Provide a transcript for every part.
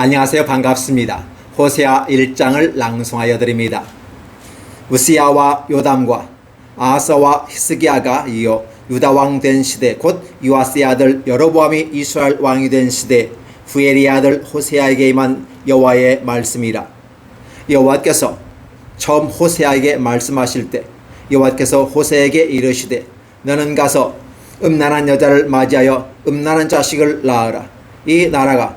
안녕하세요. 반갑습니다. 호세아 1장을 낭송하여 드립니다. 우시야와 요담과 아하서와 히스기야가 이어 유다 왕 된 시대 곧 요아스의 아들 여로보암이 이스라엘 왕이 된 시대 후엘의 아들 호세아에게 임한 여호와의 말씀이라 여호와께서 처음 호세아에게 말씀하실 때 여호와께서 호세에게 이르시되 너는 가서 음란한 여자를 맞이하여 음란한 자식을 낳으라 이 나라가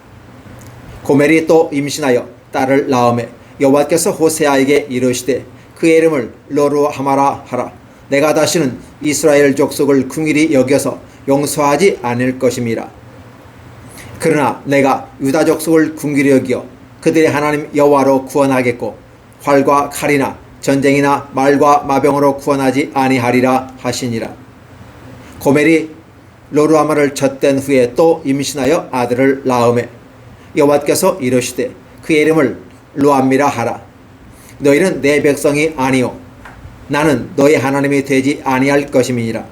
고멜이 또 임신하여 딸을 낳음에 여호와께서 호세아에게 이르시되 그의 이름을 로루하마라 하라. 내가 다시는 이스라엘 족속을 궁일이 여겨서 용서하지 않을 것임이라. 그러나 내가 유다 족속을 궁일이 여겨 그들의 하나님 여호와로 구원하겠고 활과 칼이나 전쟁이나 말과 마병으로 구원하지 아니하리라 하시니라. 고멜이 로루아마를 젖댄 후에 또 임신하여 아들을 낳음에 여호와께서 이르시되 그의 이름을 루암미라 하라. 너희는 내 백성이 아니요. 나는 너희 하나님이 되지 아니할 것임이니라.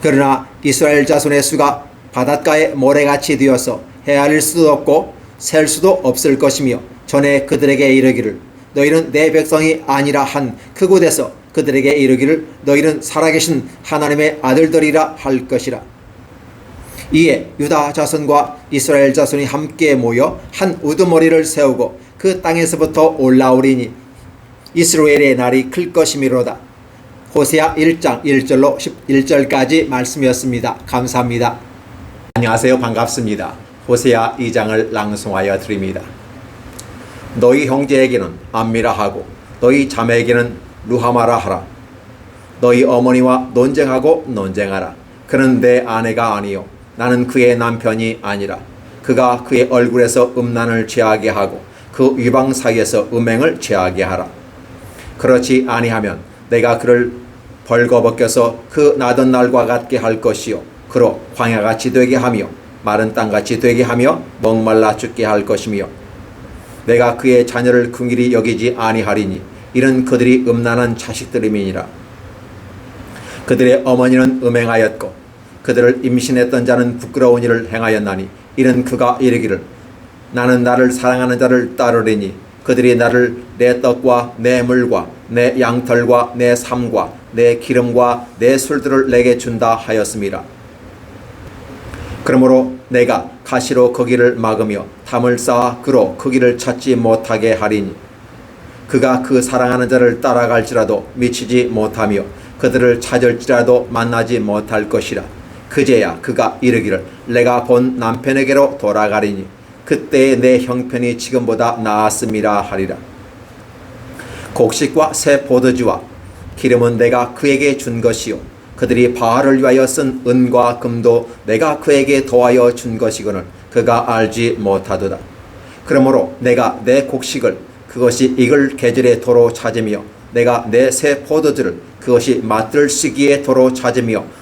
그러나 이스라엘 자손의 수가 바닷가에 모래같이 되어서 헤아릴 수도 없고 셀 수도 없을 것이며 전에 그들에게 이르기를 너희는 내 백성이 아니라 한 그곳에서 그들에게 이르기를 너희는 살아계신 하나님의 아들들이라 할 것이라 이에 유다 자손과 이스라엘 자손이 함께 모여 한 우두머리를 세우고 그 땅에서부터 올라오리니 이스라엘의 날이 클 것이미로다. 호세아 1장 1절로 11절까지 말씀이었습니다. 감사합니다. 안녕하세요. 반갑습니다. 호세아 2장을 낭송하여 드립니다. 너희 형제에게는 암미라 하고 너희 자매에게는 루하마라 하라. 너희 어머니와 논쟁하고 논쟁하라. 그는 내 아내가 아니요 나는 그의 남편이 아니라 그가 그의 얼굴에서 음란을 취하게 하고 그 위방 사이에서 음행을 취하게 하라. 그렇지 아니하면 내가 그를 벌거벗겨서 그 나던 날과 같게 할 것이요 그로 광야같이 되게 하며 마른 땅같이 되게 하며 목말라 죽게 할 것이며 내가 그의 자녀를 긍일히 여기지 아니하리니 이는 그들이 음란한 자식들임이니라 그들의 어머니는 음행하였고 그들을 임신했던 자는 부끄러운 일을 행하였나니 이는 그가 이르기를 나는 나를 사랑하는 자를 따르리니 그들이 나를 내 떡과 내 물과 내 양털과 내 삶과 내 기름과 내 술들을 내게 준다 하였습니다. 그러므로 내가 가시로 거기를 막으며 담을 쌓아 그로 거기를 찾지 못하게 하리니 그가 그 사랑하는 자를 따라갈지라도 미치지 못하며 그들을 찾을지라도 만나지 못할 것이라 그제야 그가 이르기를 내가 본 남편에게로 돌아가리니 그때의 내 형편이 지금보다 나았음이라 하리라. 곡식과 새 포도주와 기름은 내가 그에게 준 것이요. 그들이 바알을 위하여 쓴 은과 금도 내가 그에게 더하여 준 것이거늘 그가 알지 못하도다. 그러므로 내가 내 곡식을 그것이 익을 계절에 도로 찾으며 내가 내 새 포도주를 그것이 맛들 시기에 도로 찾으며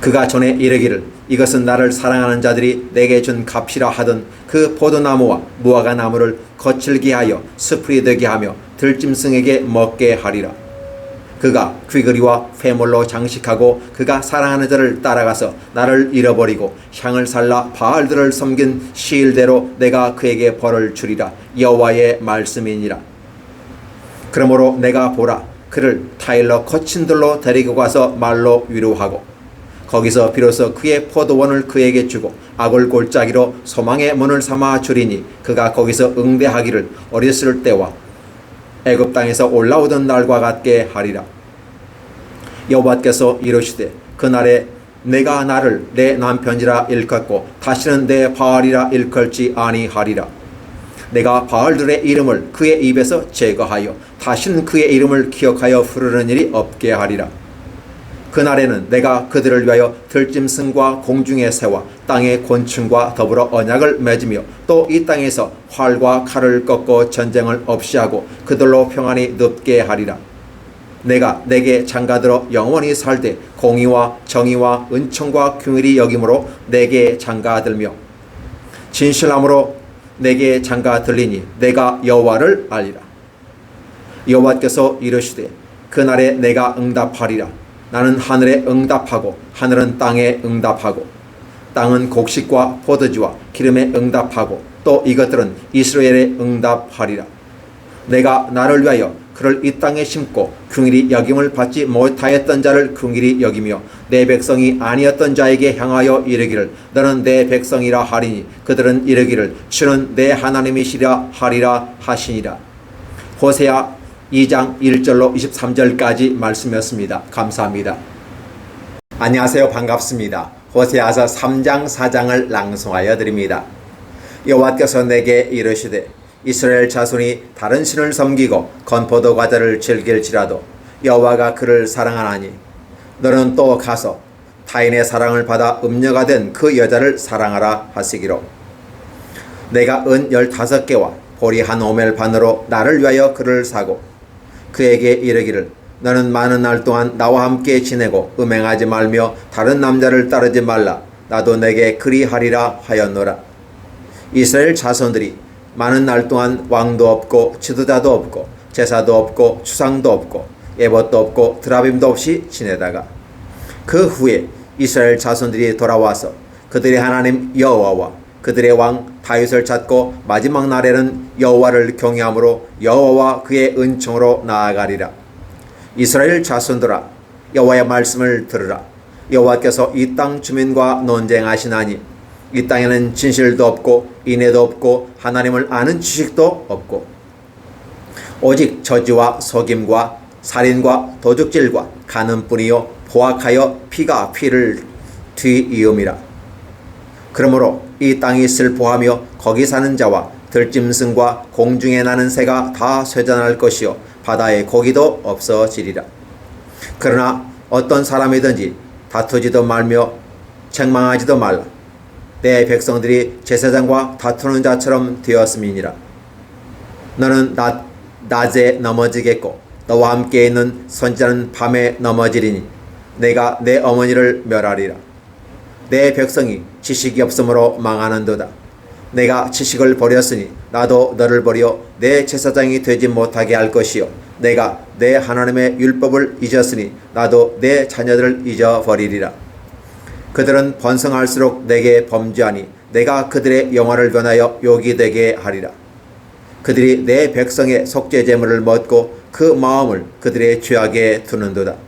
그가 전에 이르기를 이것은 나를 사랑하는 자들이 내게 준 값이라 하던 그 포도나무와 무화과 나무를 거칠게 하여 스프리 되게 하며 들짐승에게 먹게 하리라. 그가 귀걸이와 회물로 장식하고 그가 사랑하는 자를 따라가서 나를 잃어버리고 향을 살라 바알들을 섬긴 시일대로 내가 그에게 벌을 주리라 여호와의 말씀이니라 그러므로 내가 보라 그를 타일러 거친 들로 데리고 가서 말로 위로하고 거기서 비로소 그의 포도원을 그에게 주고 악을 골짜기로 소망의 문을 삼아 주리니 그가 거기서 응대하기를 어렸을 때와 애굽 땅에서 올라오던 날과 같게 하리라. 여호와께서 이르시되 그날에 내가 나를 내 남편이라 일컫고 다시는 내 바알이라 일컬지 아니하리라. 내가 바알들의 이름을 그의 입에서 제거하여 다시는 그의 이름을 기억하여 부르는 일이 없게 하리라. 그날에는 내가 그들을 위하여 들짐승과 공중의 새와 땅의 곤충과 더불어 언약을 맺으며 또 이 땅에서 활과 칼을 꺾고 전쟁을 없이 하고 그들로 평안히 눕게 하리라. 내가 내게 장가들어 영원히 살되 공의와 정의와 은총과 긍휼이 여김으로 내게 장가들며 진실함으로 내게 장가 들리니 내가 여호와를 알리라. 여호와께서 이르시되 그날에 내가 응답하리라. 나는 하늘에 응답하고 하늘은 땅에 응답하고 땅은 곡식과 포도주와 기름에 응답하고 또 이것들은 이스라엘에 응답하리라. 내가 나를 위하여 그를 이 땅에 심고 긍일이 여김을 받지 못하였던 자를 긍일이 여기며 내 백성이 아니었던 자에게 향하여 이르기를 너는 내 백성이라 하리니 그들은 이르기를 주는 내 하나님이시라 하리라 하시니라. 호세아 2장 1절로 23절까지 말씀이었습니다. 감사합니다. 안녕하세요. 반갑습니다. 호세아서 3장 4장을 낭송하여 드립니다. 여호와께서 내게 이르시되 이스라엘 자손이 다른 신을 섬기고 건포도 과자를 즐길지라도 여호와가 그를 사랑하나니 너는 또 가서 타인의 사랑을 받아 음녀가 된 그 여자를 사랑하라 하시기로 내가 은 열다섯 개와 보리 한 오멜 반으로 나를 위하여 그를 사고 그에게 이르기를 너는 많은 날 동안 나와 함께 지내고 음행하지 말며 다른 남자를 따르지 말라. 나도 내게 그리하리라 하였노라. 이스라엘 자손들이 많은 날 동안 왕도 없고 지도자도 없고 제사도 없고 추상도 없고 예봇도 없고 드라빔도 없이 지내다가 그 후에 이스라엘 자손들이 돌아와서 그들의 하나님 여호와와 그들의 왕 다윗을 찾고 마지막 날에는 여호와를 경외함으로 여호와와 그의 은총으로 나아가리라. 이스라엘 자손들아 여호와의 말씀을 들으라. 여호와께서 이 땅 주민과 논쟁하시나니 이 땅에는 진실도 없고 인애도 없고 하나님을 아는 지식도 없고 오직 저주와 속임과 살인과 도둑질과 가는 뿐이요 포악하여 피가 피를 뒤이음이라. 그러므로 이 땅이 슬퍼하며 거기 사는 자와 들짐승과 공중에 나는 새가 다 쇠잔할 것이요 바다의 고기도 없어지리라. 그러나 어떤 사람이든지 다투지도 말며 책망하지도 말라. 내 백성들이 제사장과 다투는 자처럼 되었음이니라. 너는 낮, 낮에 넘어지겠고 너와 함께 있는 선지자는 밤에 넘어지리니 내가 내 어머니를 멸하리라. 내 백성이 지식이 없으므로 망하는도다. 내가 지식을 버렸으니 나도 너를 버려 내 제사장이 되지 못하게 할 것이요. 내가 내 하나님의 율법을 잊었으니 나도 내 자녀들을 잊어버리리라. 그들은 번성할수록 내게 범죄하니 내가 그들의 영화를 변하여 욕이 되게 하리라. 그들이 내 백성의 속죄 제물을 먹고 그 마음을 그들의 죄악에 두는도다.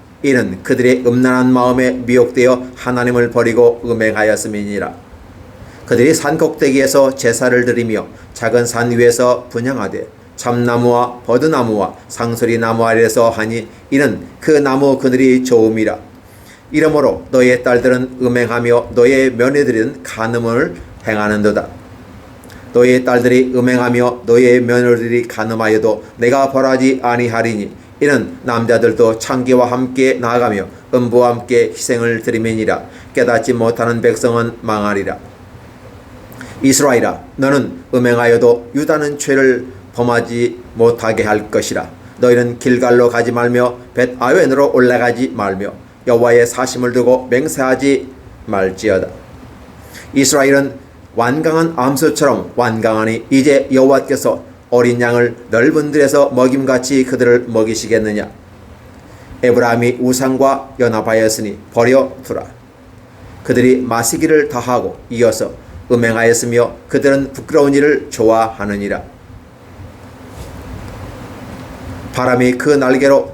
이는 그들의 음란한 마음에 미혹되어 하나님을 버리고 음행하였음이니라. 그들이 산 꼭대기에서 제사를 드리며 작은 산 위에서 분양하되 참나무와 버드나무와 상소리 나무 아래에서 하니 이는 그 나무 그들이 좋음이라. 이러므로 너의 딸들은 음행하며 너의 며느리들은 간음을 행하는도다. 너의 딸들이 음행하며 너의 며느리들이 간음하여도 내가 벌하지 아니하리니 이는 남자들도 창기와 함께 나아가며 음부와 함께 희생을 드리매니라 깨닫지 못하는 백성은 망하리라. 이스라엘아 너는 음행하여도 유다는 죄를 범하지 못하게 할 것이라 너희는 길갈로 가지 말며 벳 아웬으로 올라가지 말며 여호와의 사심을 두고 맹세하지 말지어다. 이스라엘은 완강한 암수처럼 완강하니 이제 여호와께서 어린 양을 넓은 들에서 먹임같이 그들을 먹이시겠느냐? 에브라임이 우상과 연합하였으니 버려 두라. 그들이 마시기를 다하고 이어서 음행하였으며 그들은 부끄러운 일을 좋아하느니라. 바람이 그 날개로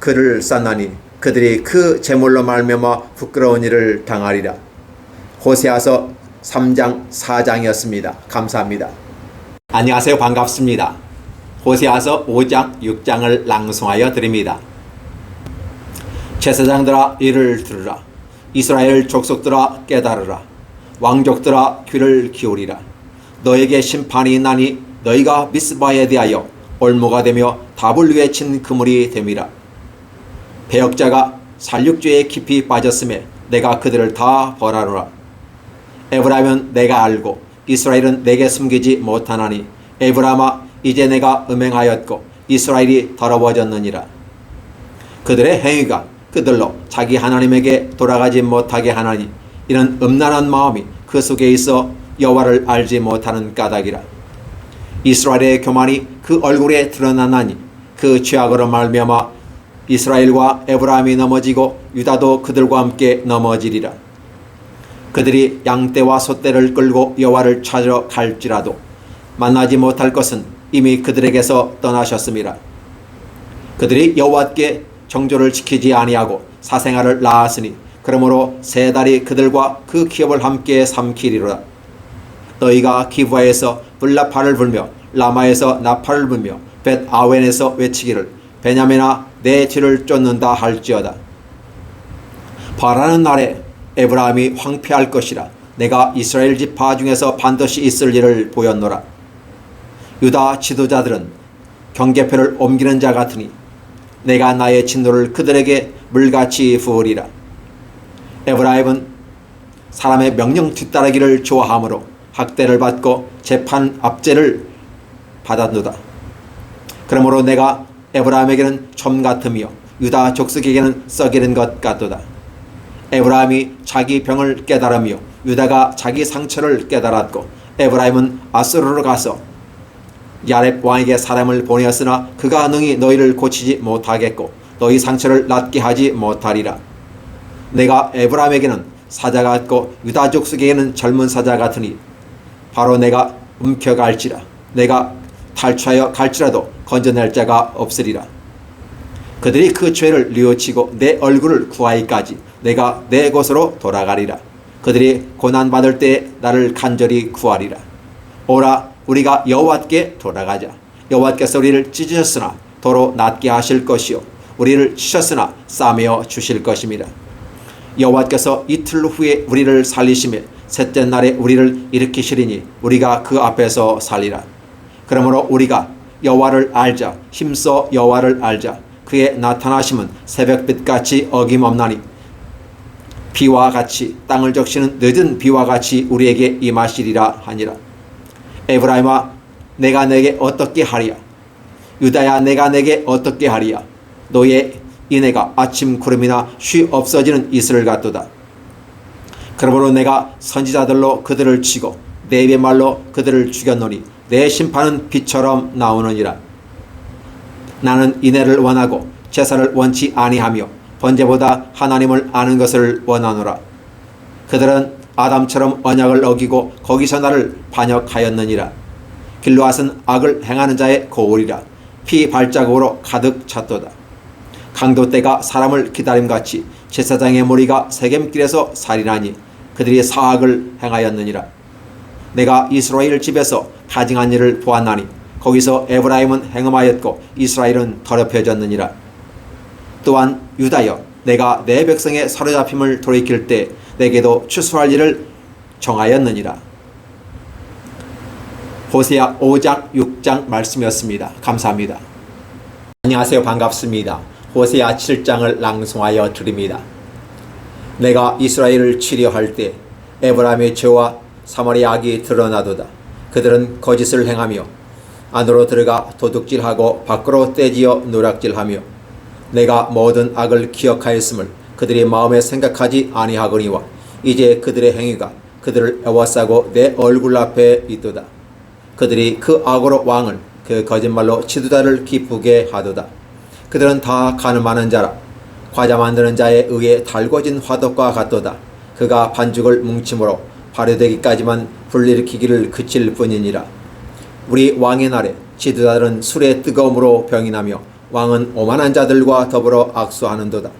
그를 쌌나니 그들이 그 제물로 말미암아 부끄러운 일을 당하리라. 호세아서 3장 4장이었습니다. 감사합니다. 안녕하세요. 반갑습니다. 호세아서 5장 6장을 낭송하여 드립니다. 제사장들아 이를 들으라. 이스라엘 족속들아 깨달으라. 왕족들아 귀를 기울이라. 너에게 심판이 있나니 너희가 미스바에 대하여 올무가 되며 답을 외친 그물이 됨이라. 배역자가 살육죄에 깊이 빠졌음에 내가 그들을 다 벌하노라. 에브라임은 내가 알고 이스라엘은 내게 숨기지 못하나니 에브라마 이제 내가 음행하였고 이스라엘이 더러워졌느니라. 그들의 행위가 그들로 자기 하나님에게 돌아가지 못하게 하나니 이는 음란한 마음이 그 속에 있어 여호와를 알지 못하는 까닭이라. 이스라엘의 교만이 그 얼굴에 드러나나니 그 죄악으로 말미암아 이스라엘과 에브라임이 넘어지고 유다도 그들과 함께 넘어지리라. 그들이 양떼와 소떼를 끌고 여호와를 찾으러 갈지라도 만나지 못할 것은 이미 그들에게서 떠나셨음이라. 그들이 여호와께 정조를 지키지 아니하고 사생아를 낳았으니 그러므로 세 달이 그들과 그 기업을 함께 삼키리로다. 너희가 기부하에서 블라파를 불며 라마에서 나팔을 불며 벳 아웬에서 외치기를 베냐메나 내 뒤를 쫓는다 할지어다. 바라는 날에 에브라임이 황폐할 것이라 내가 이스라엘 지파 중에서 반드시 있을 일을 보였노라. 유다 지도자들은 경계표를 옮기는 자 같으니 내가 나의 진노를 그들에게 물같이 부으리라. 에브라임은 사람의 명령 뒤따르기를 좋아하므로 학대를 받고 재판 압제를 받았노다. 그러므로 내가 에브라임에게는 점 같으며 유다 족속에게는 썩이는 것 같도다. 에브라임이 자기 병을 깨달으며 유다가 자기 상처를 깨달았고 에브라임은 아스르로 가서 야렙 왕에게 사람을 보내었으나 그가 능히 너희를 고치지 못하겠고 너희 상처를 낫게 하지 못하리라. 내가 에브라임에게는 사자 같고 유다 족속에게는 젊은 사자 같으니 바로 내가 움켜갈지라 내가 탈취하여 갈지라도 건져낼 자가 없으리라. 그들이 그 죄를 뉘우치고 내 얼굴을 구하기까지 내가 내 곳으로 돌아가리라. 그들이 고난 받을 때 나를 간절히 구하리라. 오라 우리가 여호와께 돌아가자. 여호와께서 우리를 찢으셨으나 도로 낫게 하실 것이요 우리를 치셨으나 싸매어 주실 것입니다. 여호와께서 이틀 후에 우리를 살리심에 셋째 날에 우리를 일으키시리니 우리가 그 앞에서 살리라. 그러므로 우리가 여호와를 알자 힘써 여호와를 알자 그의 나타나심은 새벽빛같이 어김없나니 비와 같이 땅을 적시는 늦은 비와 같이 우리에게 임하시리라 하니라. 에브라임아 내가 내게 어떻게 하리야? 유다야 내가 내게 어떻게 하리야? 너의 이내가 아침 구름이나 쉬 없어지는 이슬 같도다. 그러므로 내가 선지자들로 그들을 치고 내 입의 말로 그들을 죽였노니 내 심판은 빛처럼 나오느니라. 나는 인애를 원하고 제사를 원치 아니하며 번제보다 하나님을 아는 것을 원하노라 그들은 아담처럼 언약을 어기고 거기서 나를 반역하였느니라. 길로앗은 악을 행하는 자의 거울이라. 피 발자국으로 가득 찼도다. 강도 때가 사람을 기다림같이 제사장의 머리가 세겜길에서 살인하니 그들이 사악을 행하였느니라. 내가 이스라엘 집에서 가증한 일을 보았나니 거기서 에브라임은 행음하였고 이스라엘은 더럽혀졌느니라. 또한 유다여 내가 내 백성의 사로잡힘을 돌이킬 때 내게도 추수할 일을 정하였느니라. 호세아 5장 6장 말씀이었습니다. 감사합니다. 안녕하세요. 반갑습니다. 호세아 7장을 낭송하여 드립니다. 내가 이스라엘을 치료할 때 에브라임의 죄와 사마리아 악이 드러나도다. 그들은 거짓을 행하며 안으로 들어가 도둑질하고 밖으로 떼지어 노략질하며 내가 모든 악을 기억하였음을 그들이 마음에 생각하지 아니하거니와 이제 그들의 행위가 그들을 애워싸고 내 얼굴 앞에 있도다. 그들이 그 악으로 왕을 그 거짓말로 지도자를 기쁘게 하도다. 그들은 다 가늠하는 자라 과자 만드는 자에 의해 달궈진 화덕과 같도다. 그가 반죽을 뭉침으로 발효되기까지만 불일으키기를 그칠 뿐이니라. 우리 왕의 날에 지도자들은 술의 뜨거움으로 병이 나며 왕은 오만한 자들과 더불어 악수하는도다.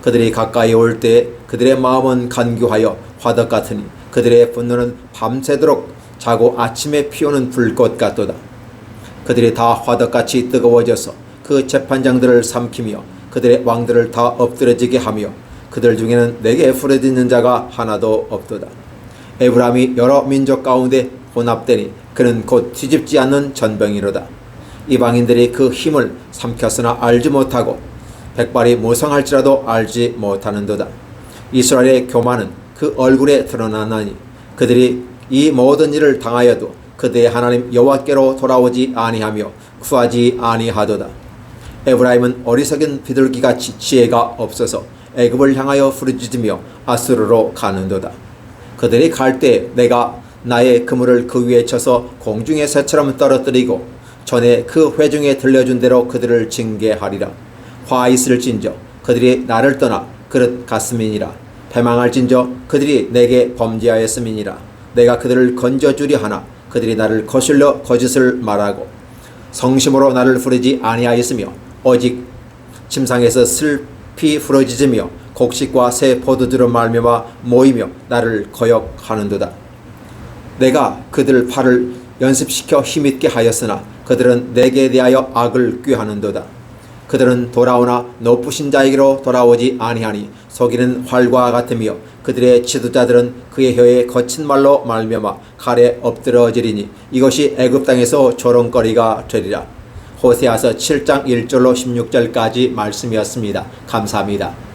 그들이 가까이 올 때 그들의 마음은 간교하여 화덕 같으니 그들의 분노는 밤새도록 자고 아침에 피우는 불꽃 같도다. 그들이 다 화덕같이 뜨거워져서 그 재판장들을 삼키며 그들의 왕들을 다 엎드려지게 하며 그들 중에는 내게 부르짖는 자가 하나도 없도다. 에브람이 여러 민족 가운데 혼합되니 그는 곧 뒤집지 않는 전병이로다. 이방인들이 그 힘을 삼켰으나 알지 못하고 백발이 모성할지라도 알지 못하는도다. 이스라엘의 교만은 그 얼굴에 드러나나니 그들이 이 모든 일을 당하여도 그들의 하나님 여호와께로 돌아오지 아니하며 구하지 아니하도다. 에브라임은 어리석은 비둘기같이 지혜가 없어서 애굽을 향하여 부르짖으며 아수르로 가는도다. 그들이 갈 때 내가 나의 그물을 그 위에 쳐서 공중의 새처럼 떨어뜨리고 전에 그 회중에 들려준 대로 그들을 징계하리라. 화 있을진저 그들이 나를 떠나 그릇 갔음이니라. 패망할진저 그들이 내게 범죄하였음이니라. 내가 그들을 건져주려 하나 그들이 나를 거슬려 거짓을 말하고 성심으로 나를 부르지 아니하였으며 오직 침상에서 슬피 부러지으며 곡식과 새 포도주로 말미암아 모이며 나를 거역하는도다. 내가 그들 팔을 연습시켜 힘있게 하였으나 그들은 내게 대하여 악을 꾀하는도다. 그들은 돌아오나 높으신 자에게로 돌아오지 아니하니 속이는 활과 같으며 그들의 지도자들은 그의 혀에 거친 말로 말미암아 칼에 엎드러지리니 이것이 애굽 땅에서 조롱거리가 되리라. 호세아서 7장 1절로 16절까지 말씀이었습니다. 감사합니다.